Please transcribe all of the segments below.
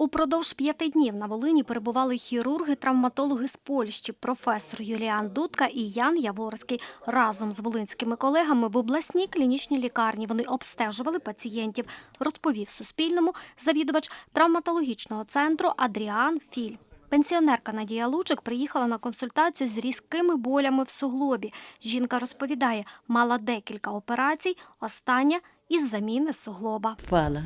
Упродовж п'яти днів на Волині перебували хірурги-травматологи з Польщі, професор Юліан Дудка і Ян Яворський. Разом з волинськими колегами в обласній клінічній лікарні вони обстежували пацієнтів, розповів Суспільному завідувач травматологічного центру Адріан Філь. Пенсіонерка Надія Лучик приїхала на консультацію з різкими болями в суглобі. Жінка розповідає, мала декілька операцій, остання із заміни суглоба. Впала.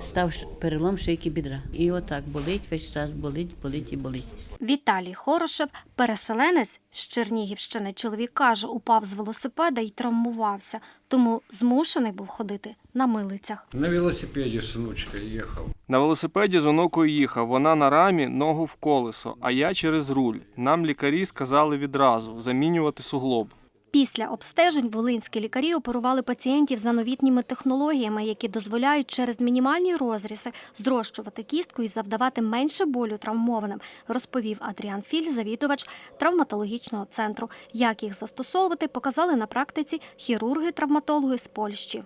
Став перелом шийки бідра. І отак болить весь час, болить, болить і болить. Віталій Хорошев, переселенець з Чернігівщини. Чоловік каже, упав з велосипеда і травмувався, тому змушений був ходити на милицях. На велосипеде с внучкой ехал. На велосипеді з онукою їхав. Вона на рамі, ногу в колесо, а я через руль. Нам лікарі сказали відразу замінювати суглоб. Після обстежень волинські лікарі оперували пацієнтів за новітніми технологіями, які дозволяють через мінімальні розрізи зрощувати кістку і завдавати менше болю травмованим, розповів Адріан Філь, завідувач травматологічного центру. Як їх застосовувати, показали на практиці хірурги-травматологи з Польщі.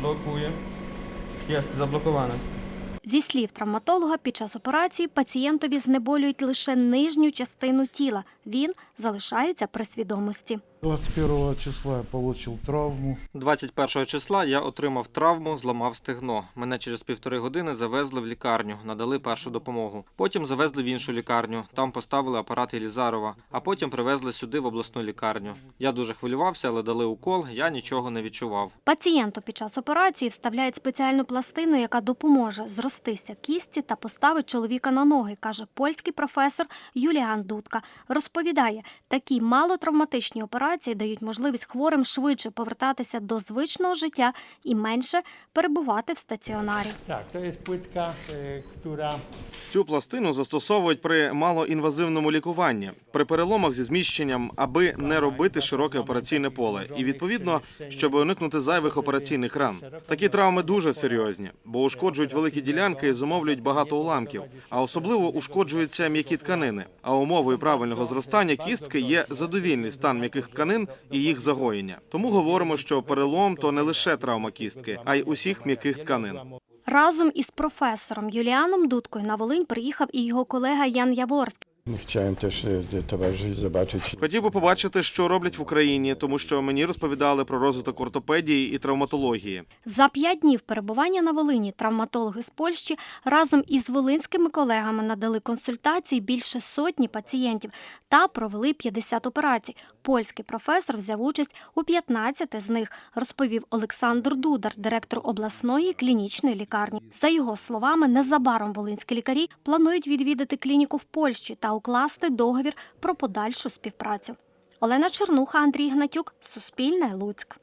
Блокує. Є, заблоковано. Зі слів травматолога, під час операції пацієнтові знеболюють лише нижню частину тіла. Він залишається при свідомості. 21 числа я получил травму. 21 числа я отримав травму, зламав стегно. Мене через півтори години завезли в лікарню, надали першу допомогу. Потім завезли в іншу лікарню. Там поставили апарат Єлізарова, а потім привезли сюди в обласну лікарню. Я дуже хвилювався, але дали укол. Я нічого не відчував. Пацієнту під час операції вставляють спеціальну пластину, яка допоможе зростися кісті та поставить чоловіка на ноги, каже польський професор Юліан Дудка. Розповідає, такі малотравматичні операції дають можливість хворим швидше повертатися до звичного життя і менше перебувати в стаціонарі. Tak, to jest płytka, y, która Цю пластину застосовують при малоінвазивному лікуванні, при переломах зі зміщенням, аби не робити широке операційне поле, і відповідно, щоб уникнути зайвих операційних ран. Такі травми дуже серйозні, бо ушкоджують великі ділянки і зумовлюють багато уламків, а особливо ушкоджуються м'які тканини. А умовою правильного зростання кістки є задовільний стан м'яких тканин і їх загоєння. Тому говоримо, що перелом то не лише травма кістки, а й усіх м'яких тканин. Разом із професором Юліаном Дудкою на Волинь приїхав і його колега Ян Яворський. Chciałem też e, towarzyszyć, zobaczyć. Хотів би побачити, що роблять в Україні, тому що мені розповідали про розвиток ортопедії і травматології. За п'ять днів перебування на Волині травматологи з Польщі разом із волинськими колегами надали консультації більше сотні пацієнтів та провели 50 операцій. Польський професор взяв участь у 15 з них, розповів Олександр Дудар, директор обласної клінічної лікарні. За його словами, незабаром волинські лікарі планують відвідати клініку в Польщі укласти договір про подальшу співпрацю. Олена Чернуха, Андрій Гнатюк, Суспільне, Луцьк.